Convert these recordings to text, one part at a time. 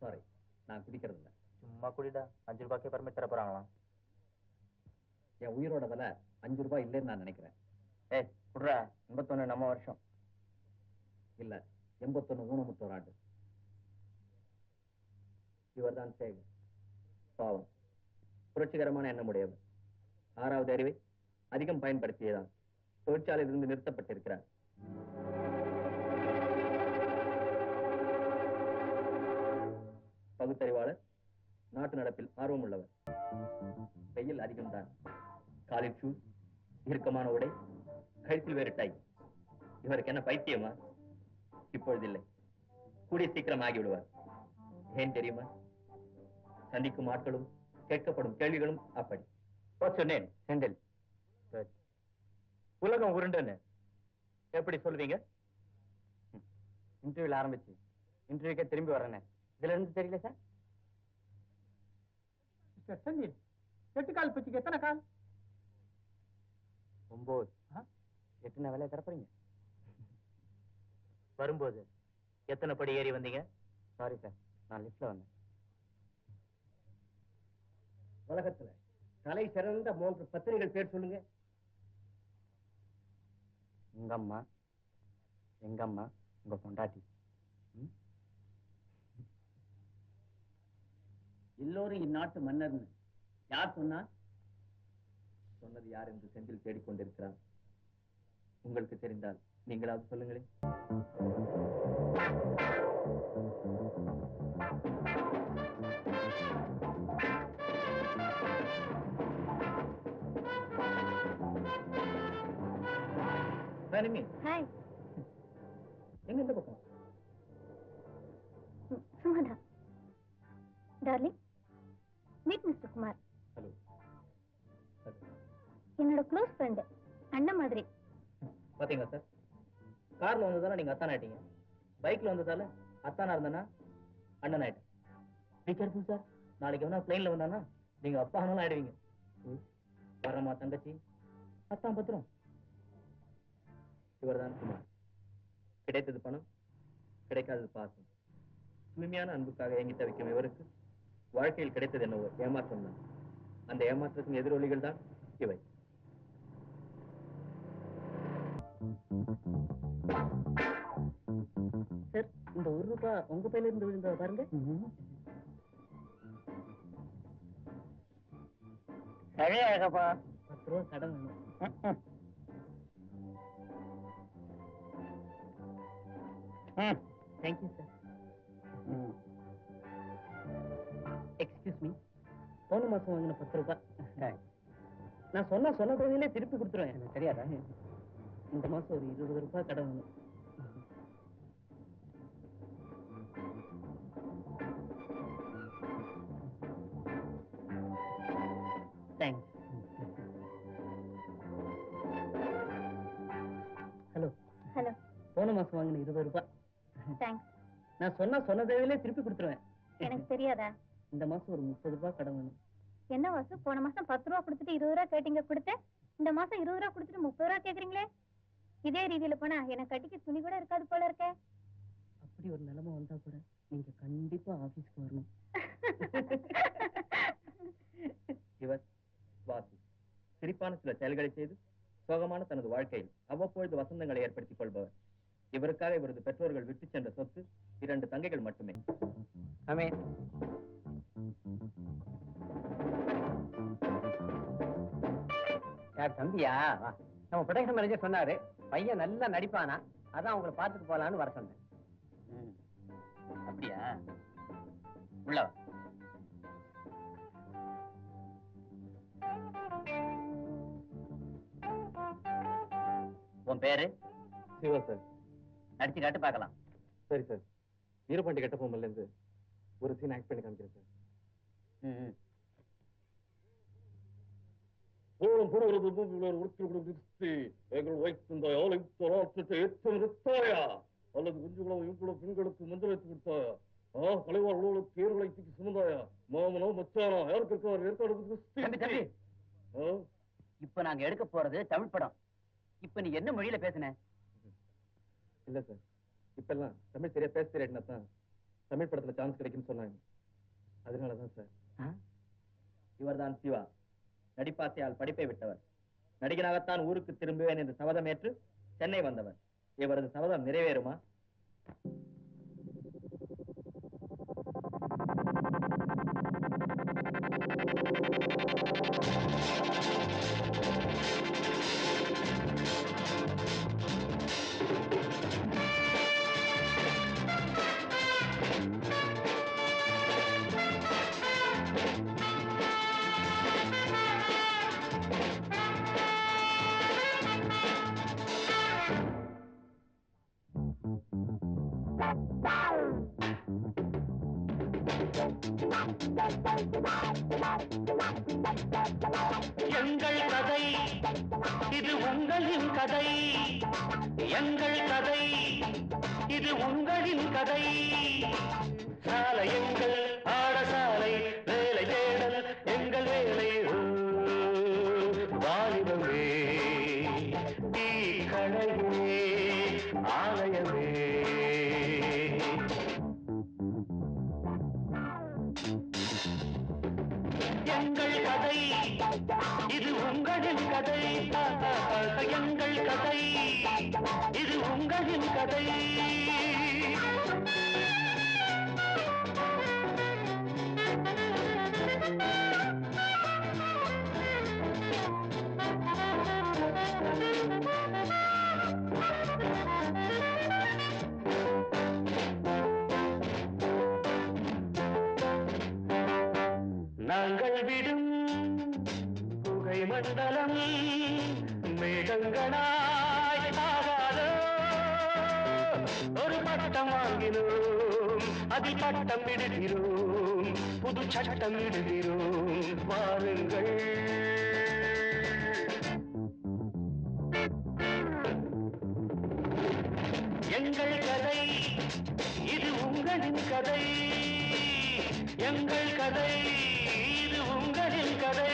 Sorry நான் குடிக்கிறது இல்ல சும்மா குடிடா. அஞ்சு ரூபாய்க்கே பர்மிட் தர போறாங்களாம். என் உயிரோட விலை அஞ்சு ரூபாய் இல்லைன்னு நான் நினைக்கிறேன். ஏய் குடுறா எண்பத்தொன்னு நம்ம வருஷம். இல்ல எண்பத்தொன்னு ஊனமுற்றோர் ஆண்டு. இவர்தான் சேகர் பாவம். புரட்சிகரமான எண்ணமுடையவர். ஆறாவது அறிவை அதிகம் பயன்படுத்தியதான். தொழிற்சாலையிலிருந்து நிறுத்தப்பட்டிருக்கிறார். பகுத்தறிவாளர் நாட்டு நடப்பில் ஆர்வம் உள்ளவர் வெயில் அதிகம்தான். காலில் ஷூ இறுக்கமான உடை கழுத்தில் வேறு டை இவருக்கு என்ன பைத்தியமா? இப்பொழுது இல்லை கூடிய சீக்கிரம் ஆகிவிடுவார். ஏன் தெரியுமா? சந்திக்கும் ஆட்களும் கேட்கப்படும் கேள்விகளும் அப்படி. நேம் செந்தில். உலகம் உருண்டுன்னு எப்படி சொல்லுவீங்க இன்டர்வியூல ஆரம்பிச்சு. இன்டர்வியூக்கே திரும்பி வரேனே இதுல இருந்து தெரியல சார்? மிஸ்டர் செந்தில் எட்டு கால் பூச்சிக்கு எத்தனை கால்? ஒன்பது எத்தனை வேலையை தரப்போறீங்க வரும்போது எத்தனை படி ஏறி வந்தீங்க? சாரி சார் நான் லிஃப்ட்ல வந்தேன். உலகத்துல தலை சிறந்த மூன்று பத்திரிகள் பேர் சொல்லுங்க. உங்க அம்மா எங்க அம்மா உங்க பொண்டாட்டி? எல்லோரும் இந்நாட்டு மன்னர்னு. யார் சொன்னா? சொன்னது யார் என்று செந்தில் தேடிக்கொண்டிருக்கிறார். உங்களுக்கு தெரிந்தால் நீங்களாவது சொல்லுங்களேன். எங்க இந்த பக்கம் Sumatha. Darling meet mister Kumar hello என்னோட க்ளோஸ் ஃப்ரெண்டு அண்ணன் மாதிரி. பாத்தீங்களா சார்? கார்ல வந்ததால நீங்க அத்தான் ஆயிட்டீங்க. பைக்ல வந்ததால அத்தானா இருந்தனா அண்ணன் ஆயிட்டேன். பி கேர்ஃபுல் சார் நாளைக்கு வேணா பிளைன்ல வந்தானா நீங்க அப்பா ஆனாலும் ஆயிடுவீங்க. வரமா தங்கச்சி? அத்தான் பத்திரம். இவர்தான் குமார். கிடைத்தது பணம் கிடைக்காதது பாசம். தூய்மையான அன்புக்காக ஏங்கி தவிக்கும் இவருக்கு வாழ்க்கையில் கிடைத்தது என்னவோ ஏமாற்றம் தான். அந்த ஏமாற்றத்தின் எதிரொலிகள் தான் இவை. சார் இந்த ஒரு ரூபாய் உங்க பையில இருந்து விழுந்த பாருங்க. நிறைய அழகப்பா பத்து ரூபா கடன் வேணும். Thank you sir excuse me. போன மாசம் வாங்கின பத்து ரூபாய் நான் சொன்ன சொன்ன தேவையிலே திருப்பி கொடுத்துருவேன். எனக்கு தெரியாதா? இந்த மாசம் ஒரு இருபது ரூபாய் கடன் வேணும் தேங்க்ஸ் ஹலோ ஹலோ போன மாசம் வாங்கின இருபது ரூபாய். தேங்க்ஸ் நான் சொன்ன சொன்ன தேவையிலே திருப்பி கொடுத்துருவேன். எனக்கு தெரியாதா? இந்த மாசம் ஒரு முப்பது ரூபாய் கடன் வேணும் என்ன வாசு? போன மாசம் பத்து ரூபா கொடுத்துட்டு இருபது ரூபா கேட்டீங்க கொடுத்தேன். இந்த மாசம் இருபது ரூபா கொடுத்துட்டு முப்பது ரூபா கேக்குறீங்களே? இதே ரீதியில போனா எனக்கு கட்டிக்க துணி கூட இருக்காது போல இருக்கே. அப்படி ஒரு நிலைமை வந்தா கூட நீங்க கண்டிப்பா ஆபீஸ்க்கு வரணும். இவர் வாசு. சிரிப்பான சில செயல்களை செய்து சோகமான தனது வாழ்க்கையில் அவ்வப்பொழுது வசந்தங்களை ஏற்படுத்திக் கொள்பவர். இவருக்காக இவரது பெற்றோர்கள் விட்டு சென்ற சொத்து இரண்டு தங்கைகள் மட்டுமே. யார் தம்பியா. நம்ம ப்ரொடக்ஷன் மேனேஜர் சொன்னாரு. பையன் நல்லா நடிப்பானா? அதான் உங்களை பார்த்துட்டு போலான்னு வர சொன்னேன். அப்படியா? உள்ள. உன் பேரு? சிவா சார். நடிச்சு காட்டு பார்க்கலாம். சரி சார். வீரபாண்டி கட்ட பொம்மல்ல இருந்து ஒரு சீன் ஆக்ட் பண்ணி காமிக்கிறேன் சார். ம், ம். ஓ குஞ்சுகளும் புழுகிறது பூமியுடன் உடுத்திவிடும் கிறிஸ்தி எங்கள் வைத்திருந்த ஆலை போராட்டத்தை ஏற்று நிறுத்தாயா அல்லது குஞ்சுகளும் இவ்வளவு பெண்களுக்கு மஞ்சள் வைத்து கொடுத்தாயா ஆ கலைவார் உழவுக்கு பேர்களை தூக்கி சுமந்தாயா மாமனோ மச்சானோ யாருக்கு இருக்கார் ஏற்காடு இப்ப நாங்க எடுக்க போறது தமிழ் படம். இப்ப நீ என்ன மொழியில பேசுன? இல்ல சார் இப்பெல்லாம் தமிழ் சரியா பேச தெரியாதுன்னா தான்? தமிழ் படத்துல சான்ஸ் கிடைக்கும்னு சொன்னாங்க. அதனாலதான் சார் இவர்தான் சிவா. நடிப்பாசையால் படிப்பை விட்டவர். நடிகனாகத்தான் ஊருக்கு திரும்புவேன் என்று சபதமேற்று சென்னை வந்தவர். இவரது சபதம் நிறைவேறுமா? எங்கள் கதை இது உங்களின் கதை. எங்கள் கதை இது உங்களின் கதை. சாலை எங்கள் பாடசாலை வேலை தேடல் எங்கள் வேலை. வாலிபமே தீ கடையே ஆலயமே. Thank you. எங்கள் கதை. இது உங்களின் கதை. எங்கள் கதை. இது உங்களின் கதை. நாங்கள் விடும் புகை மண்டலம் மேகங்களாய் ஆகாதோ. ஒரு பட்டம் வாங்கினோம் அதில் பட்டம் இடுகிறோம் புது சட்டம் இடுகிறோம். வாருங்கள். எங்கள் கதை இது உங்களின் கதை. எங்கள் கதை உங்களின் கதை.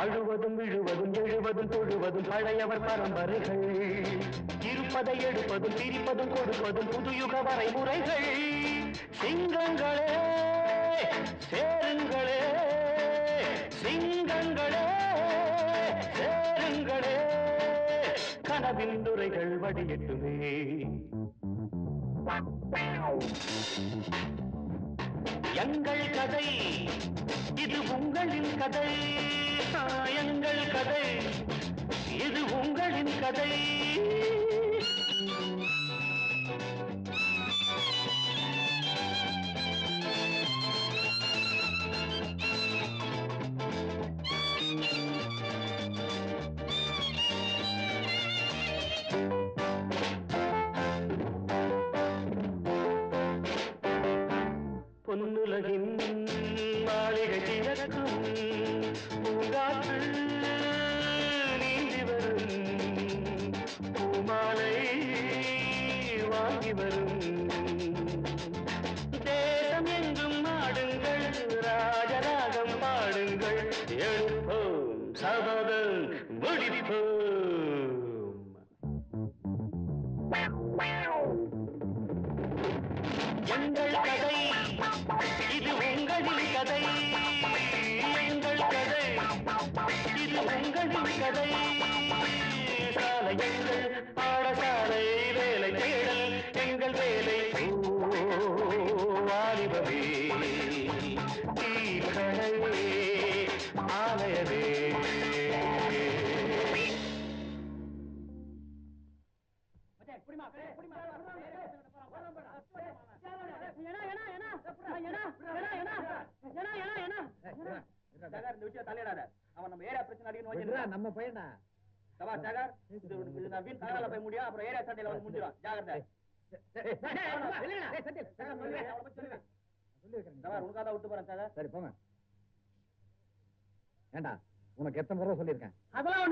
அழுவதும் விழுவதும் எழுவதும் தொழுவதும் பழையவர் பரம்பரைகள். இருப்பதை எடுப்பதும் பிரிப்பதும் கொடுப்பதும் புதுயுக வரைமுறைகள். சிங்கங்களே சேருங்களே சிங்கங்களே சேருங்களே. கனவின் துறைகள் வடியட்டுமே. எங்கள் கதை இது உங்களின் கதை. சாயங்கள் எங்கள் கதை. இது உங்களின் கதை. ஆகி வரும். தேசம் எங்கும் ஆடுங்கள் ராஜராகம் பாடுங்கள். எழுப்போம் சபதம் முடிப்போம். எங்கள் கதை இது உங்களின் கதை. எங்கள் கதை இது உங்களின் கதை. நம்ம பையனா சபா சேகர் இது நான் வீண் தகவல முடியும் அப்புறம் ஏரியா சண்டையில வந்து முடிஞ்சிடும் ஜாகிரதை உனக்காக விட்டு போறேன் சார் சரி போங்க ஏண்டா உனக்கு எத்தனை முறை சொல்லியிருக்கேன் அதெல்லாம்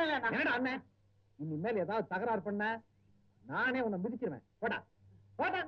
ஒண்ணு இனிமேல் ஏதாவது தகராறு பண்ண நானே உன்னை மிதிச்சிருவேன். போடா. போடா.